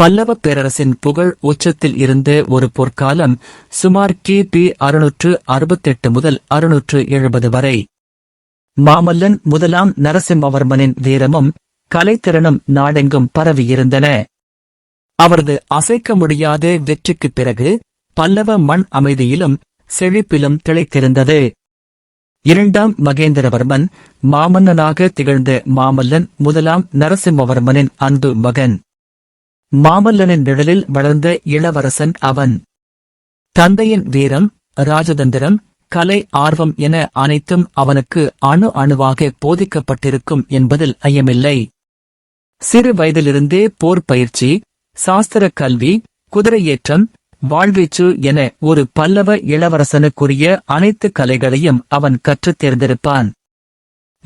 பல்லவ பேரரசின் புகழ் உச்சத்தில் இருந்த ஒரு பொற்காலம் சுமார் கிபி அறுநூற்று அறுபத்தெட்டு முதல் அறுநூற்று எழுபது வரை. மாமல்லன் முதலாம் நரசிம்மவர்மனின் வீரமும் கலைத்திறனும் நாடெங்கும் பரவியிருந்தன. அவரது அசைக்க முடியாத வெற்றிக்குப் பிறகு பல்லவ மண் அமைதியிலும் செழிப்பிலும் திளைத்திருந்தது. இரண்டாம் மகேந்திரவர்மன் மாமன்னனாக திகழ்ந்த மாமல்லன் முதலாம் நரசிம்மவர்மனின் அன்பு மகன். மாமல்லனின் நிழலில் வளர்ந்த இளவரசன் அவன். தந்தையின் வீரம் ராஜதந்திரம் கலை ஆர்வம் என அனைத்தும் அவனுக்கு அணு அணுவாக போதிக்கப்பட்டிருக்கும் என்பதில் ஐயமில்லை. சிறு வயதிலிருந்தே போர் பயிற்சி சாஸ்திர கல்வி குதிரையேற்றம் வாழ்வீச்சு என ஒரு பல்லவ இளவரசனுக்குரிய அனைத்து கலைகளையும் அவன் கற்றுத் தேர்ந்திருப்பான்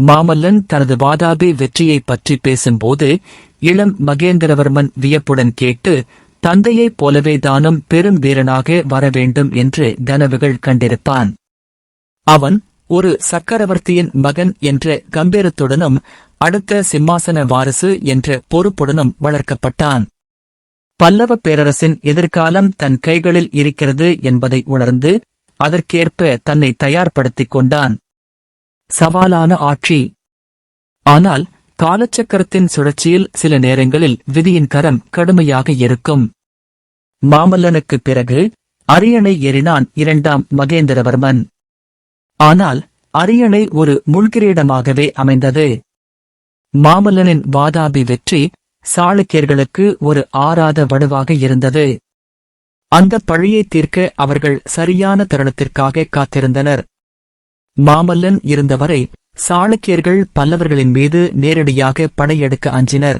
மாமல்லன் தனது வாதாபி வெற்றியைப் பற்றி பேசும்போது இளம் மகேந்திரவர்மன் வியப்புடன் கேட்டு தந்தையைப் போலவே தானும் பெரும் வீரனாக வரவேண்டும் என்று கனவுகள் கண்டிருப்பான். அவன் ஒரு சக்கரவர்த்தியின் மகன் என்ற கம்பீரத்துடனும் அடுத்த சிம்மாசன வாரிசு என்ற பொறுப்புடனும் வளர்க்கப்பட்டான். பல்லவ பேரரசின் எதிர்காலம் தன் கைகளில் இருக்கிறது என்பதை உணர்ந்து அதற்கேற்ப தன்னை தயார்படுத்திக் கொண்டான். சவாலான ஆட்சி. ஆனால் காலச்சக்கரத்தின் சுழற்சியில் சில நேரங்களில் விதியின் கரம் கடுமையாக இருக்கும். மாமல்லனுக்குப் பிறகு அரியணை ஏறினான் இரண்டாம் மகேந்திரவர்மன். ஆனால் அரியணை ஒரு முள்கிரீடமாகவே அமைந்தது. மாமல்லனின் வாதாபி வெற்றி சாளுக்கியர்களுக்கு ஒரு ஆறாத வடுவாக இருந்தது. அந்த பழியை தீர்க்க அவர்கள் சரியான தருணத்திற்காக காத்திருந்தனர். மாமல்லன் இருந்தவரை சாளுக்கியர்கள் பல்லவர்களின் மீது நேரடியாக படையெடுக்க அஞ்சினர்.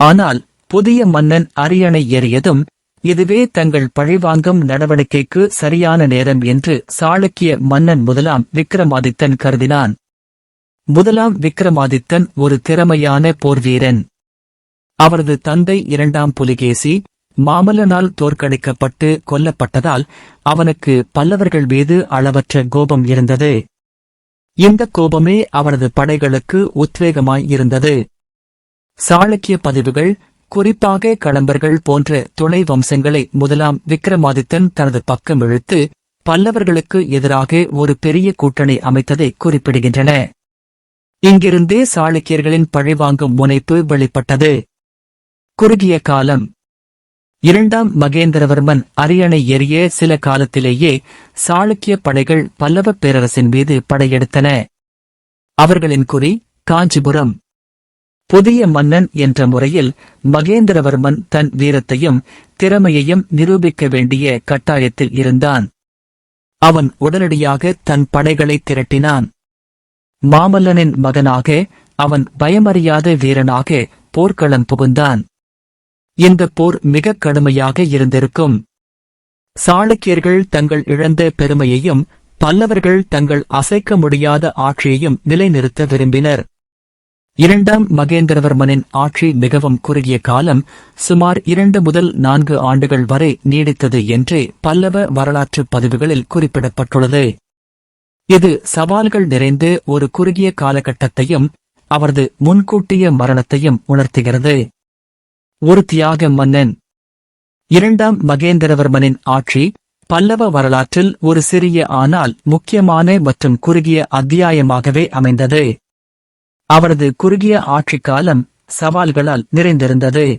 ஆனால் புதிய மன்னன் அரியணை ஏறியதும் இதுவே தங்கள் பழிவாங்கும் நடவடிக்கைக்கு சரியான நேரம் என்று சாளுக்கிய மன்னன் முதலாம் விக்ரமாதித்தன் கருதினான். முதலாம் விக்ரமாதித்தன் ஒரு திறமையான போர்வீரன். அவரது தந்தை இரண்டாம் புலிகேசி மாமல்லனால் தோற்கடிக்கப்பட்டு கொல்லப்பட்டதால் அவனுக்கு பல்லவர்கள் மீது அளவற்ற கோபம் இருந்தது. இந்த கோபமே அவனது படைகளுக்கு உத்வேகமாய் இருந்தது. சாளுக்கிய பதிவுகள் குறிப்பாக களம்பர்கள் போன்ற துணை வம்சங்களை முதலாம் விக்ரமாதித்தன் தனது பக்கம் இழுத்து பல்லவர்களுக்கு எதிராக ஒரு பெரிய கூட்டணி அமைத்ததை குறிப்பிடுகின்றன. இங்கிருந்தே சாளுக்கியர்களின் பழிவாங்கும் முனைப்பு வெளிப்பட்டது. குறுகிய காலம் இரண்டாம் மகேந்திரவர்மன் அரியணை ஏறிய சில காலத்திலேயே சாளுக்கிய படைகள் பல்லவப் பேரரசின் மீது படையெடுத்தன. அவர்களின் குறி காஞ்சிபுரம். புதிய மன்னன் என்ற முறையில் மகேந்திரவர்மன் தன் வீரத்தையும் திறமையையும் நிரூபிக்க வேண்டிய கட்டாயத்தில் இருந்தான். அவன் உடனடியாக தன் படைகளை திரட்டினான். மாமல்லனின் மகனாக அவன் பயமறியாத வீரனாக போர்க்களம் புகுந்தான். இந்த போர் மிக கடுமையாக இருந்திருக்கும். சாளுக்கியர்கள் தங்கள் இழந்த பெருமையையும் பல்லவர்கள் தங்கள் அசைக்க முடியாத ஆட்சியையும் நிலைநிறுத்த விரும்பினர். இரண்டாம் மகேந்திரவர்மனின் ஆட்சி மிகவும் குறுகிய காலம் சுமார் இரண்டு முதல் நான்கு ஆண்டுகள் வரை நீடித்தது என்று பல்லவ வரலாற்றுப் பதிவுகளில் குறிப்பிடப்பட்டுள்ளது. இது சவால்கள் நிறைந்த ஒரு குறுகிய காலகட்டத்தையும் அவரது முன்கூட்டிய மரணத்தையும் உணர்த்துகிறது. ஒரு தியாக மன்னன். இரண்டாம் மகேந்திரவர்மனின் ஆட்சி பல்லவ வரலாற்றில் ஒரு சிறிய ஆனால் முக்கியமான மற்றும் குறுகிய அத்தியாயமாகவே அமைந்தது. அவரது குறுகிய ஆட்சிக் காலம் சவால்களால் நிறைந்திருந்தது.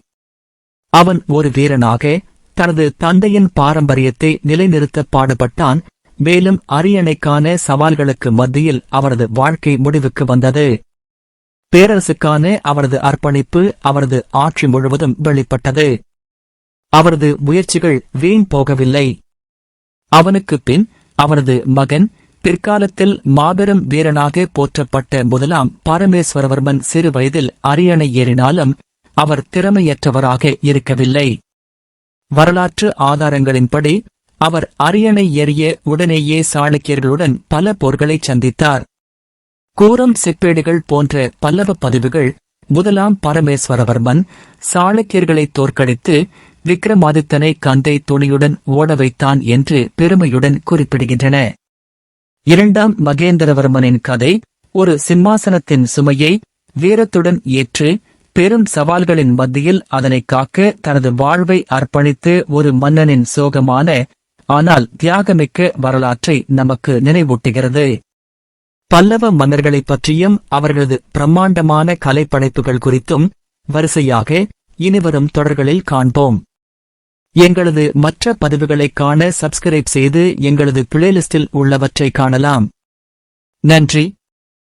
அவன் ஒரு வீரனாக தனது தந்தையின் பாரம்பரியத்தை நிலைநிறுத்த பாடுபட்டான். மேலும் அரியணைக்கான சவால்களுக்கு மத்தியில் அவரது வாழ்க்கை முடிவுக்கு வந்தது. பேரரசுக்கான அவரது அர்ப்பணிப்பு அவரது ஆட்சி முழுவதும் வெளிப்பட்டது. அவரது முயற்சிகள் வீண் போகவில்லை. அவனுக்குப் பின் அவரது மகன் பிற்காலத்தில் மாபெரும் வீரனாக போற்றப்பட்ட முதலாம் பரமேஸ்வரவர்மன் சிறு வயதில் அரியணை ஏறினாலும் அவர் திறமையற்றவராக இருக்கவில்லை. வரலாற்று ஆதாரங்களின்படி அவர் அரியணை ஏறிய உடனேயே சாளுக்கியர்களுடன் பல போர்களைச் சந்தித்தார். கூரம் செப்பேடுகள் போன்ற பல்லவ பதிவுகள் முதலாம் பரமேஸ்வரவர்மன் சாளுக்கியர்களை தோற்கடித்து விக்ரமாதித்தனை கந்தை துணியுடன் ஓட வைத்தான் என்று பெருமையுடன் குறிப்பிடுகின்றன. இரண்டாம் மகேந்திரவர்மனின் கதை ஒரு சிம்மாசனத்தின் சுமையை வீரத்துடன் ஏற்று பெரும் சவால்களின் மத்தியில் அதனை காக்க தனது வாழ்வை அர்ப்பணித்து ஒரு மன்னனின் சோகமான ஆனால் தியாகமிக்க வரலாற்றை நமக்கு நினைவூட்டுகிறது. பல்லவ மன்னர்களைப் பற்றியும் அவர்களது பிரம்மாண்டமான கலைப்படைப்புகள் குறித்தும் வரிசையாக இனிவரும் தொடர்களில் காண்போம். எங்களது மற்ற பதிவுகளைக் காண சப்ஸ்கிரைப் செய்து எங்களது பிளேலிஸ்டில் உள்ளவற்றை காணலாம். நன்றி.